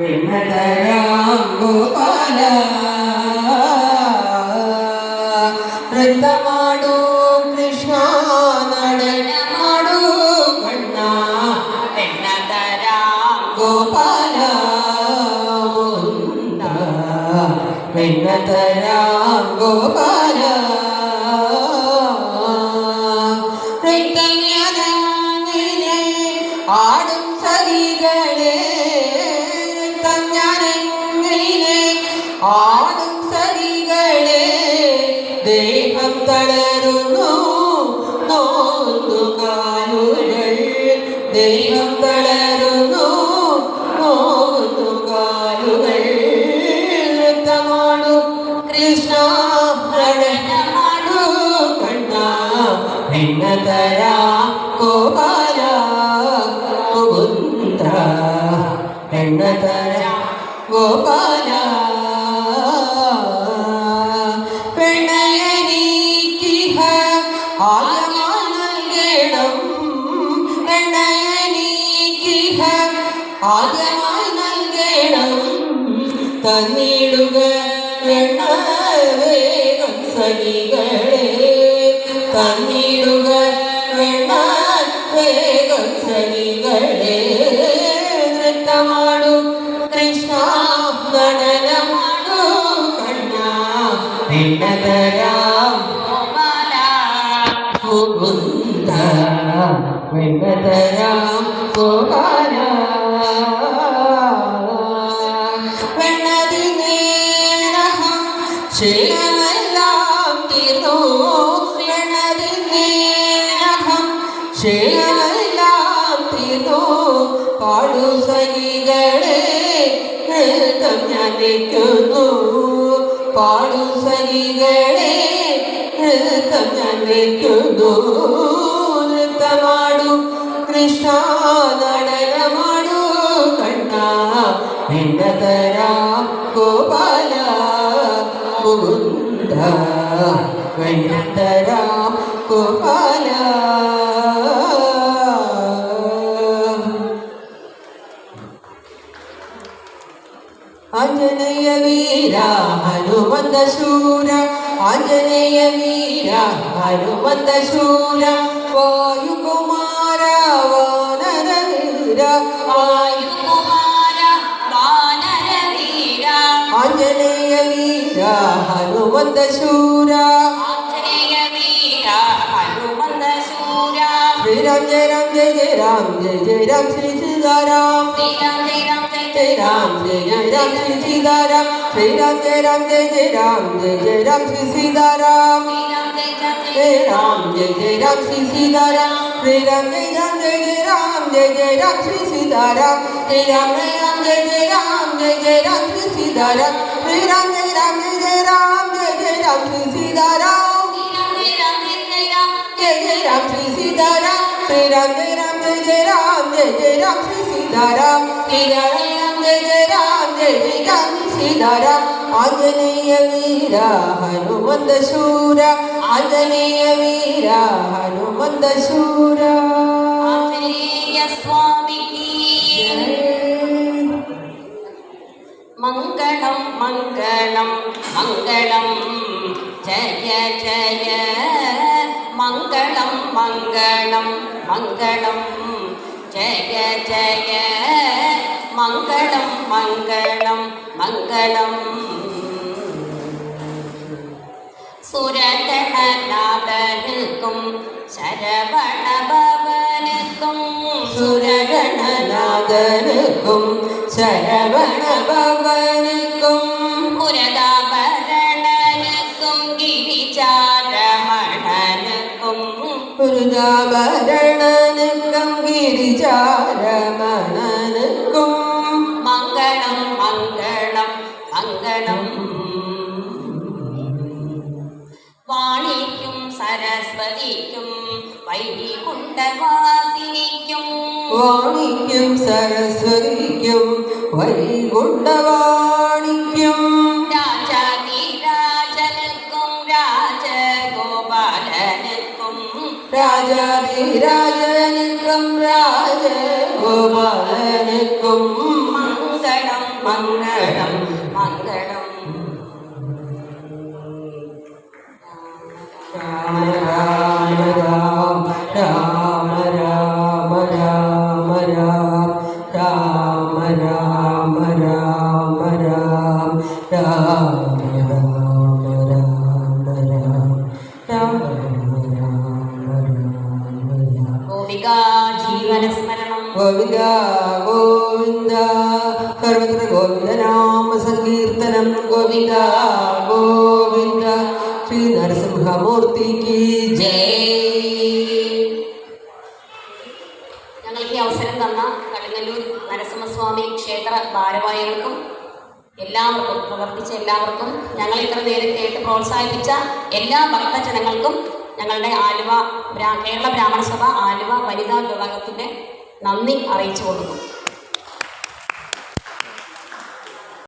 വെണ്ണതരാം ഗോപാല നൃത്തമാടൂ കൃഷ്ണ നടനമാടൂ കണ്ണ വെണ്ണതരാം ഗോപാല. വെണ്ണതരാം ഗോപാല രക്തജ്ഞാനങ്ങിനെ ഭിന്നതര ഗോപാല പ്രണയനീതിഹ ആദ്യമായി നൽകണം ആദ്യമായി നൽകണം തന്നിടുക വേഗം സഖികളെ തന്നിടുക നടനമാടു കണ്ണ? ഭിന്നതരാം ഗോപാല മുകുന്ദ വെണ്ണതരാം ഗോപാല. ഞാൻ പാടു സരികളെ നൃത്തം ഞാൻ നൃത്തമാടു കൃഷ്ണ നടനമാടു കണ്ണ. ഭിന്നതരാം ഗോപാല മുകുന്ദ. ഭിന്നതരാം ഗോപാല. ആഞ്ജനേയ വീര ഹനുമന്ത ശൂര. ആഞ്ജനേയ വീര ഹനുമന്ത ശൂര. വായുകുമാര വാനര വീര വായുകുമാര വാനരവീര ആഞ്ജനേയ വീര ഹനുമന്ത ശൂര. ആഞ്ജനേയ വീര Hanumantha ശൂര Shriram Jaya Ram Jaya Jaya Ram Jaya Jaya Ram Shri Sitaram Shriram Jaya Ram Jaya Jaya Ram Jaya Jaya Ram Shri Sitaram Sri Ram Jai Ram Jai Jai Ram Jai Jai Ram Sri Sitaram Jai Ram Jai Jai Ram Sri Sitaram Sri Ram Jai Ram Jai Jai Ram Jai Jai Ram Sri Sitaram Sri Ram Jai Ram Jai Jai Ram Jai Jai Ram Sri Sitaram Sri Ram Jai Ram Jai Jai Ram Jai Jai Ram Sri Sitaram Jai Jai Ram Jai Jai Ram Jai Jai Ram Sri Sitaram जय राम जय राम जय जय राम जय जय राम श्री सीताराम सीता राम जय जय राम जय जय राम सीताराम आंजनेय वीरा हनुमंत शूर आंजनेय वीरा हनुमंत शूर आंजनेय स्वामी மங்களம் மங்களம் மங்களம் ஜய ஜய மங்களம் மங்களம் മംഗളം. ജയ ജയ മംഗളം മംഗളം മംഗളം. സുരഗണനാഥനുക്കും ശരവണഭവനുക്കും സുരഗണനാഥനുക്കും ശരവണ ഭവനുക്കും ഗുരുജാഭരണനുക്കും ഗിരിജാരമണനുക്കും മംഗളം മംഗളം മംഗളം. വാണിക്കും സരസ്വതിക്കും വൈകുണ്ഠവാസിനിക്കും. വാണിക്കും സരസ്വതിക്കും വൈകുണ്ഠവാണിക്കും രാജാതിരാജനുക്കും രാജഗോപാലനുക്കും മംഗളം മംഗളം മംഗളം രാമ രാമ രാമ ഗോവിന്ദ. സർവത്ര ഗോവിന്ദനാമ സങ്കീർത്തനം ഗോവിന്ദ ഗോവിന്ദ. ശ്രീ നരസിംഹമൂർത്തിക്ക് ജയ്. ഞങ്ങൾക്ക് ഈ അവസരം തന്ന കടുങ്ങല്ലൂർ നരസിംഹസ്വാമി ക്ഷേത്ര ഭാരവാഹികൾക്കും എല്ലാവർക്കും പ്രവർത്തിച്ച എല്ലാവർക്കും ഞങ്ങൾ ഇത്ര നേരം കേട്ട് പ്രോത്സാഹിപ്പിച്ച എല്ലാ ഭക്തജനങ്ങൾക്കും ഞങ്ങളുടെ ആലുവ കേരള ബ്രാഹ്മണ സഭ ആലുവ വനിതാ വിഭാഗത്തിന്റെ നന്ദി അറിയിച്ചു കൊടുക്കുന്നു